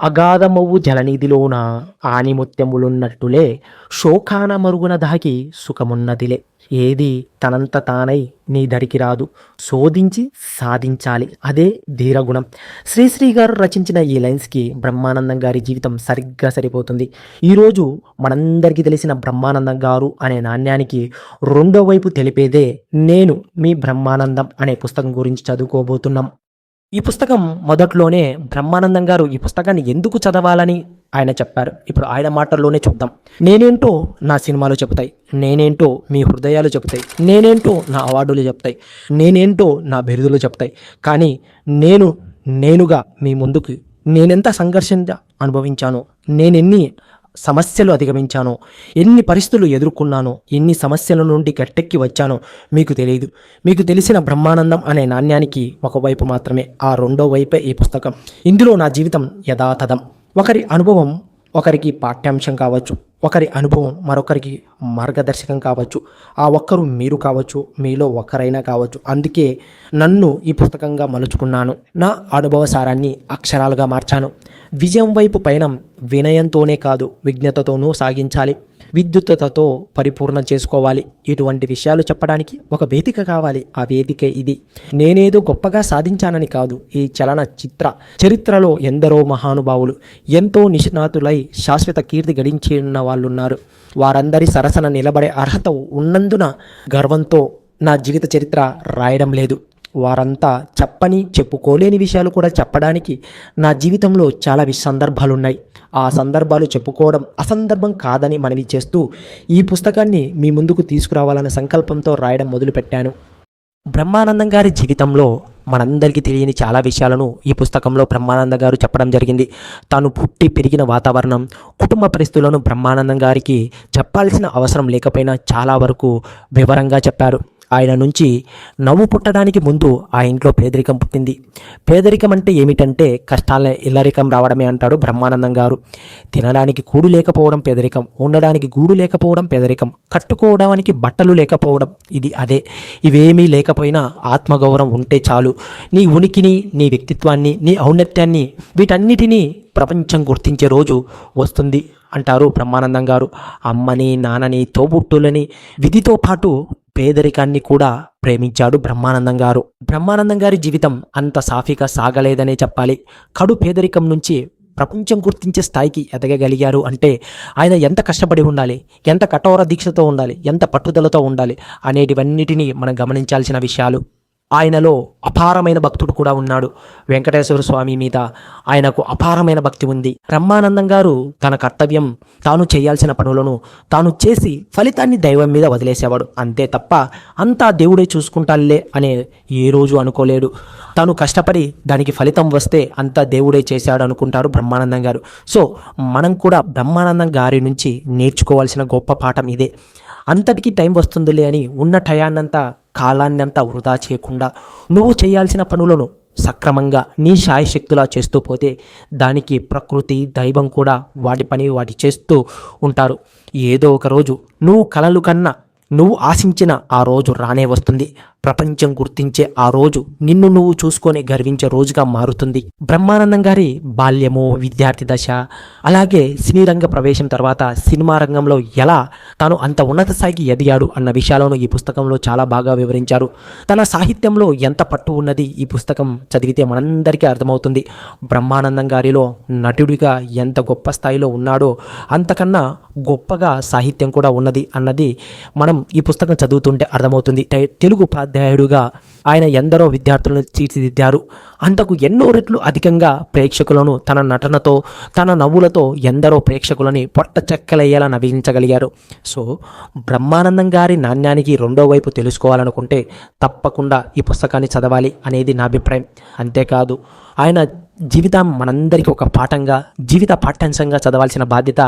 అగాధమవ్వు జలనిధిలోన ఆనిముత్యములున్నట్టులే శోకాన మరుగున దాకి సుఖమున్నదిలే. ఏది తనంత తానై నీ దరికి రాదు. శోధించి సాధించాలి. అదే ధీరగుణం. శ్రీశ్రీ గారు రచించిన ఈ లైన్స్కి బ్రహ్మానందం గారి జీవితం సరిగ్గా సరిపోతుంది. ఈరోజు మనందరికీ తెలిసిన బ్రహ్మానందం గారు అనే నాణ్యానికి రెండో వైపు తెలిపేదే నేను మీ బ్రహ్మానందం అనే పుస్తకం గురించి చదువుకోబోతున్నాం. ఈ పుస్తకం మొదట్లోనే బ్రహ్మానందం గారు ఈ పుస్తకాన్ని ఎందుకు చదవాలని ఆయన చెప్పారు. ఇప్పుడు ఆయన మాటల్లోనే చూద్దాం. నేనేంటో నా సినిమాలు చెబుతాయి. నేనేంటో మీ హృదయాలు చెబుతాయి. నేనేంటో నా అవార్డులు చెప్తాయి నేనేంటో నా బిరుదులు చెప్తాయి కానీ నేను నేనుగా మీ ముందుకు నేనెంత సంఘర్షణ అనుభవించానో నేనెన్ని సమస్యలు అధిగమించానో. ఎన్ని పరిస్థితులు ఎదుర్కొన్నానో ఎన్ని సమస్యల నుండి గట్టెక్కి వచ్చానో మీకు తెలియదు. మీకు తెలిసిన బ్రహ్మానందం అనే నాణ్యానికి ఒకవైపు మాత్రమే ఆ రెండో వైపే ఈ పుస్తకం. ఇందులో నా జీవితం యథాతథం. ఒకరి అనుభవం ఒకరికి పాఠ్యాంశం కావచ్చు ఒకరి అనుభవం మరొకరికి మార్గదర్శకం కావచ్చు ఆ ఒక్కరు మీరు కావచ్చు మీలో ఒకరైనా కావచ్చు. అందుకే నన్ను ఈ పుస్తకంగా మలుచుకున్నాను. నా అనుభవ సారాన్ని అక్షరాలుగా మార్చాను. విజయం వైపు పయనం వినయంతోనే కాదు విజ్ఞతతోనూ సాగించాలి. విద్యుత్తతో పరిపూర్ణం చేసుకోవాలి. ఇటువంటి విషయాలు చెప్పడానికి ఒక వేదిక కావాలి. ఆ వేదిక ఇది. నేనేదో గొప్పగా సాధించానని కాదు. ఈ చలన చిత్ర చరిత్రలో ఎందరో మహానుభావులు ఎంతో నిష్ణాతులై శాశ్వత కీర్తి గడించిన వాళ్ళున్నారు. వారందరి సరసన నిలబడే అర్హత ఉన్నందున గర్వంతో నా జీవిత చరిత్ర రాయడం లేదు. వారంతా చెప్పని చెప్పుకోలేని విషయాలు కూడా చెప్పడానికి నా జీవితంలో చాలా సందర్భాలున్నాయి. ఆ సందర్భాలు చెప్పుకోవడం అసందర్భం కాదని మనవి చేస్తూ ఈ పుస్తకాన్ని మీ ముందుకు తీసుకురావాలనే సంకల్పంతో రాయడం మొదలుపెట్టాను. బ్రహ్మానందం గారి జీవితంలో మనందరికీ తెలియని చాలా విషయాలను ఈ పుస్తకంలో బ్రహ్మానందం గారు చెప్పడం జరిగింది. తాను పుట్టి పెరిగిన వాతావరణం కుటుంబ పరిస్థితులను బ్రహ్మానందం గారికి చెప్పాల్సిన అవసరం లేకపోయినా చాలా వరకు వివరంగా చెప్పారు. ఆయన నుంచి నవ్వు పుట్టడానికి ముందు ఆ ఇంట్లో పేదరికం పుట్టింది. పేదరికం అంటే ఏమిటంటే కష్టాల ఇల్లరికం రావడమే అంటాడు బ్రహ్మానందం గారు. తినడానికి కూడు లేకపోవడం పేదరికం ఉండడానికి గూడు లేకపోవడం పేదరికం కట్టుకోవడానికి బట్టలు లేకపోవడం ఇది అదే. ఇవేమీ లేకపోయినా ఆత్మగౌరవం ఉంటే చాలు. నీ ఉనికిని నీ వ్యక్తిత్వాన్ని నీ ఔన్నత్యాన్ని వీటన్నిటినీ ప్రపంచం గుర్తించే రోజు వస్తుంది అంటారు బ్రహ్మానందం గారు. అమ్మని నాన్నని తోబుట్టులని విధితో పాటు పేదరికాన్ని కూడా ప్రేమించాడు బ్రహ్మానందం గారు. బ్రహ్మానందం గారి జీవితం అంత సాఫీగా సాగలేదనే చెప్పాలి. కడు పేదరికం నుంచి ప్రపంచం గుర్తించే స్థాయికి ఎదగగలిగారు అంటే ఆయన ఎంత కష్టపడి ఉండాలి ఎంత కఠోర దీక్షతో ఉండాలి ఎంత పట్టుదలతో ఉండాలి అనేటివన్నిటినీ మనం గమనించాల్సిన విషయాలు. ఆయనలో అపారమైన భక్తుడు కూడా ఉన్నాడు. వెంకటేశ్వర స్వామి మీద ఆయనకు అపారమైన భక్తి ఉంది. బ్రహ్మానందం గారు తన కర్తవ్యం తాను చేయాల్సిన పనులను తాను చేసి ఫలితాన్ని దైవం మీద వదిలేసేవాడు. అంతే తప్ప అంతా దేవుడే చూసుకుంటాలే అనే ఏ రోజు అనుకోలేడు. తాను కష్టపడి దానికి ఫలితం వస్తే అంతా దేవుడే చేశాడు అనుకుంటారు బ్రహ్మానందం గారు. సో మనం కూడా బ్రహ్మానందం గారి నుంచి నేర్చుకోవాల్సిన గొప్ప పాఠం ఇదే. అంతటికీ టైం వస్తుందిలే అని ఉన్న టయాన్నంతా కాలాన్ని అంతా వృధా చేయకుండా నువ్వు చేయాల్సిన పనులను సక్రమంగా నీ శాయశక్తులా చేస్తూ పోతే దానికి ప్రకృతి దైవం కూడా వాటి పని వాటి చేస్తూ ఉంటారు. ఏదో ఒక రోజు నువ్వు కలలు కన్నా నువ్వు ఆశించిన ఆ రోజు రానే వస్తుంది. ప్రపంచం గుర్తించే ఆ రోజు నిన్ను నువ్వు చూసుకొని గర్వించే రోజుగా మారుతుంది. బ్రహ్మానందం గారి బాల్యము విద్యార్థి దశ అలాగే సినీ రంగ ప్రవేశం తర్వాత సినిమా రంగంలో ఎలా తాను అంత ఉన్నత స్థాయికి ఎదిగాడు అన్న విషయాలను ఈ పుస్తకంలో చాలా బాగా వివరించారు. తన సాహిత్యంలో ఎంత పట్టు ఉన్నది ఈ పుస్తకం చదివితే మనందరికీ అర్థమవుతుంది. బ్రహ్మానందం గారిలో నటుడిగా ఎంత గొప్ప స్థాయిలో ఉన్నాడో అంతకన్నా గొప్పగా సాహిత్యం కూడా ఉన్నది అన్నది మనం ఈ పుస్తకం చదువుతుంటే అర్థమవుతుంది. టై- తెలుగు ఉపాధ్యాయుడుగా ఆయన ఎందరో విద్యార్థులను తీర్చిదిద్దారు. అంతకు ఎన్నో రెట్లు అధికంగా ప్రేక్షకులను తన నటనతో తన నవ్వులతో ఎందరో ప్రేక్షకులని పొట్ట చెక్కలయ్యేలా నవ్వించగలిగారు సో బ్రహ్మానందం గారి నాణ్యానికి రెండో వైపు తెలుసుకోవాలనుకుంటే తప్పకుండా ఈ పుస్తకాన్ని చదవాలి అనేది నా అభిప్రాయం. అంతేకాదు ఆయన జీవితం మనందరికీ ఒక పాఠంగా జీవిత పాఠ్యాంశంగా చదవాల్సిన బాధ్యత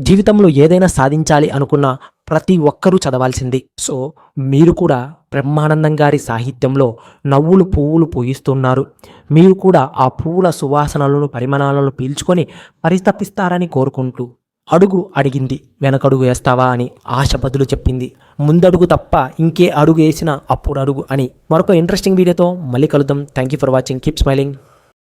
జీవితంలో ఏదైనా సాధించాలి అనుకున్న ప్రతి ఒక్కరూ చదవాల్సింది. సో మీరు కూడా బ్రహ్మానందం గారి సాహిత్యంలో నవ్వులు పువ్వులు పూయిస్తున్నారు. మీరు కూడా ఆ పువ్వుల సువాసనలను పరిమాణాలను పీల్చుకొని పరితపిస్తారని కోరుకుంటూ అడుగు అడిగింది. వెనకడుగు వేస్తావా అని ఆశ బదులు చెప్పింది. ముందడుగు తప్ప ఇంకే అడుగు వేసినా అప్పుడు అడుగు అని. మరొక ఇంట్రెస్టింగ్ వీడియోతో మళ్ళీ కలుద్దాం. Thank you for watching keep smiling